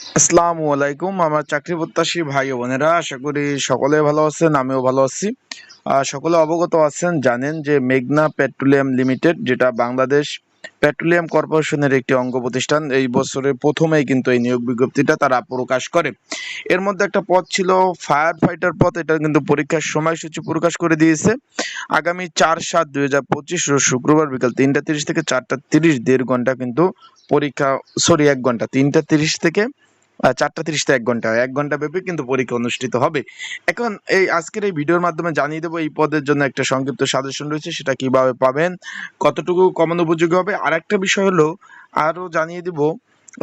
আসসালামু আলাইকুম, আমার চাকরি প্রত্যাশী ভাই বোনেরা, আশা করি সকলে ভালো আছেন, আমিও ভালো আছি। সকলে অবগত আছেন, জানেন যে মেঘনা পেট্রোলিয়াম লিমিটেড, যেটা বাংলাদেশ পেট্রোলিয়াম কর্পোরেশনের একটি অঙ্গ প্রতিষ্ঠান, এই বছরের প্রথমেই কিন্তু এই নিয়োগ বিজ্ঞপ্তিটা তারা প্রকাশ করে। এর মধ্যে একটা পদ ছিল ফায়ার ফাইটার পদ এটা কিন্তু পরীক্ষার সময়সূচি প্রকাশ করে দিয়েছে। আগামী চার সাত দুই হাজার পঁচিশ শুক্রবার বিকাল তিনটা তিরিশ থেকে চারটা তিরিশ, দেড় ঘণ্টা কিন্তু পরীক্ষা, সরি, এক ঘণ্টা তিনটা তিরিশ থেকে চারটা তিরিশটা এক ঘণ্টা এক ঘণ্টা ব্যাপী কিন্তু পরীক্ষা অনুষ্ঠিত হবে। এখন এই আজকের এই ভিডিওর মাধ্যমে জানিয়ে দেবো, এই পদের জন্য একটা সংক্ষিপ্ত সাজেশন রয়েছে, সেটা কীভাবে পাবেন, কতটুকু কমন উপযোগী হবে। আর একটা বিষয় হলো আরও জানিয়ে দিব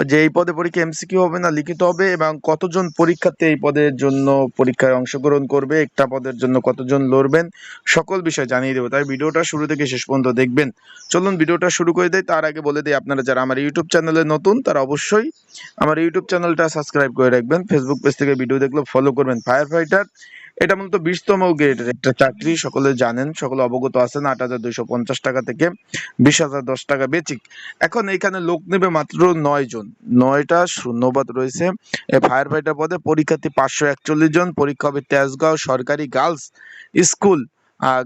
যে এই পদে পরীক্ষা এমসিকিউ হবে না, লিখিত হবে এবং কতজন পরীক্ষার্থী এই পদের জন্য পরীক্ষায় অংশগ্রহণ করবে, একটা পদের জন্য কতজন লড়বেন, সকল বিষয় জানিয়ে দেবো। তাই ভিডিওটা শুরু থেকে শেষ পর্যন্ত দেখবেন। চলুন ভিডিওটা শুরু করে দেয় তার আগে বলে দিই, আপনারা যারা আমার ইউটিউব চ্যানেলে নতুন, তারা অবশ্যই আমার ইউটিউব চ্যানেলটা সাবস্ক্রাইব করে রাখবেন। ফেসবুক পেজ থেকে ভিডিও দেখলে ফলো করবেন ফায়ার ফাইটার এটা মূলত বিশতম গ্রেডের একটা চাকরি, সকলে জানেন, সকলে অবগত আছেন, আট হাজার দুইশো পঞ্চাশ টাকা থেকে বিশ হাজার দশ টাকা বেচিক। এখন এখানে লোক নেবে মাত্র নয় জন। নয়টা শূন্যবাদ রয়েছে। ফায়ার ফাইটার পদে পরীক্ষার্থী পাঁচশো একচল্লিশ জন, পরীক্ষা হবে তেজগাঁও সরকারি গার্লস স্কুল।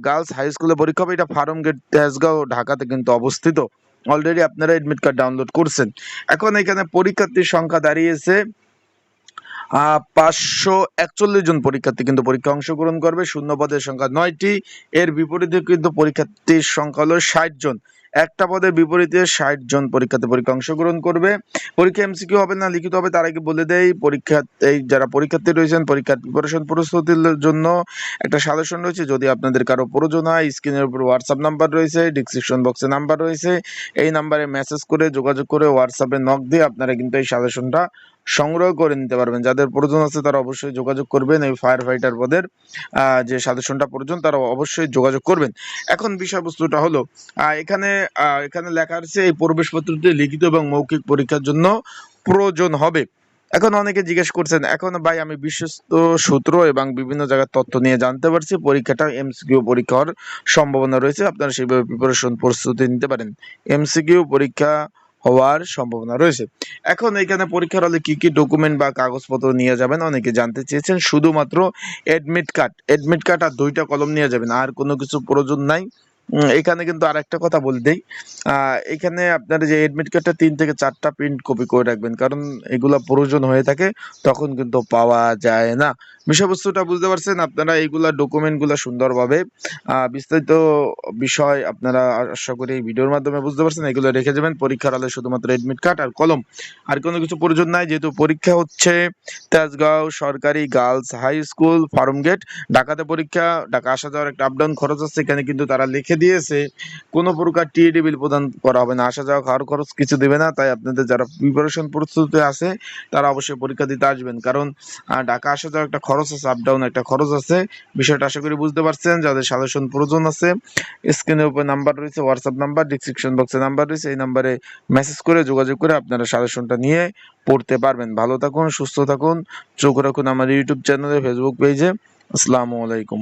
গার্লস হাই স্কুলে পরীক্ষা হবে, এটা ফার্ম গেট তেজগাঁও ঢাকাতে কিন্তু অবস্থিত। অলরেডি আপনারা এডমিট কার্ড ডাউনলোড করছেন। এখন এখানে পরীক্ষার্থীর সংখ্যা দাঁড়িয়েছে পাঁচশো একচল্লিশ জন পরীক্ষার্থী কিন্তু পরীক্ষা অংশগ্রহণ করবে। শূন্য পদের সংখ্যা নয়টি। এর বিপরীতে কিন্তু পরীক্ষার্থীর সংখ্যা হলো ষাট জন। একটা পদের বিপরীতে ষাট জন পরীক্ষার্থী পরীক্ষা অংশগ্রহণ করবে। পরীক্ষা এমসিকিউ হবে না, লিখিত হবে, তার আগে বলে দেয় পরীক্ষা এই যারা পরীক্ষার্থী রয়েছেন, পরীক্ষার প্রিপারেশন প্রস্তুতির জন্য একটা সাজেশন রয়েছে। যদি আপনাদের কারও প্রয়োজন হয় স্ক্রিনের উপর হোয়াটসঅ্যাপ নাম্বার রয়েছে ডিসক্রিপশন বক্সে নাম্বার রয়েছে। এই নাম্বারে মেসেজ করে, যোগাযোগ করে হোয়াটসঅ্যাপে নক দিয়ে আপনারা কিন্তু এই সাজেশনটা সংগ্রহ করে নিতে পারবেন। যাদের প্রয়োজন আছে তারা অবশ্যই যোগাযোগ করবেন এই ফায়ার ফাইটার পদের যে সাজেশনটা প্রয়োজন তারা অবশ্যই যোগাযোগ করবেন। এখন বিষয়বস্তুটা হলো এখানে এখানে লেখা আছে এই প্রবেশপত্রটি লিখিত এবং মৌখিক পরীক্ষার জন্য প্রয়োজন হবে। এখন অনেকে জিজ্ঞেস করছেন, এখন ভাই আমি বিশ্বস্ত সূত্র এবং বিভিন্ন জায়গার তথ্য নিয়ে জানতে পারছি, পরীক্ষাটা এমসিকিউ পরীক্ষা হওয়ার সম্ভাবনা রয়েছে, আপনারা সেইভাবে প্রিপারেশন প্রস্তুতি নিতে পারেন। এমসিকিউ পরীক্ষা হওয়ার সম্ভাবনা রয়েছে। এখন এখানে পরীক্ষার হলে কি কি ডকুমেন্ট বা কাগজপত্র নিয়ে যাবেন অনেকে জানতে চেয়েছেন। শুধুমাত্র এডমিট কার্ড এডমিট কার্ড আর দুইটা কলম নিয়ে যাবেন। আর কোনো কিছু প্রয়োজন নাই। এখানে কিন্তু আর একটা কথা বলে দেই। এখানে আপনার যে এডমিট কার্ডটা তিন থেকে চারটা প্রিন্ট কপি করে রাখবেন। কারণ এগুলা প্রয়োজন হয়ে থাকে, তখন কিন্তু পাওয়া যায় না। বিষয়বস্তুটা বুঝতে পারছেন, আপনারা এইগুলা ডকুমেন্টগুলা সুন্দরভাবে বিস্তারিত বিষয় আপনারা আশা করি ভিডিওর মাধ্যমে বুঝতে পারছেন, এগুলো রেখে যাবেন পরীক্ষার হলে শুধুমাত্র এডমিট কার্ড আর কলম, আর কোনো কিছু প্রয়োজন নাই, যেহেতু পরীক্ষা হচ্ছে তেজগাঁও সরকারি girls high school farm gate ঢাকাতে পরীক্ষা, ঢাকা আসা যাওয়ার একটা আপ ডাউন খরচ আছে, এখানে কিন্তু তারা লিখে দিয়েছে, কোনো প্রকার টিএডি বিল প্রদান করা হবে না, আসা যাওয়া খাওয়ার খরচ কিছু দেবে না, তাই আপনাদের যারা প্রিপারেশন প্রস্তুতি আছে, তারা অবশ্যই পরীক্ষা দিতে আসবেন। কারণ ঢাকা আসা যাওয়ার একটা খরচ আছে আপ ডাউন একটা খরচ আছে। বিষয়টা আশা করি বুঝতে পারছেন, যাদের সাজেশন প্রয়োজন আছে স্ক্রিনের উপর নাম্বার রয়েছে হোয়াটসঅ্যাপ নাম্বার ডিসক্রিপশন বক্সে নাম্বার রয়েছে, এই নাম্বারে মেসেজ করে, যোগাযোগ করে আপনারা সাজেশনটা নিয়ে পড়তে পারবেন। ভালো থাকুন, সুস্থ থাকুন, চোখ রাখুন আমার ইউটিউব চ্যানেলে ফেসবুক পেজে আসসালামু আলাইকুম।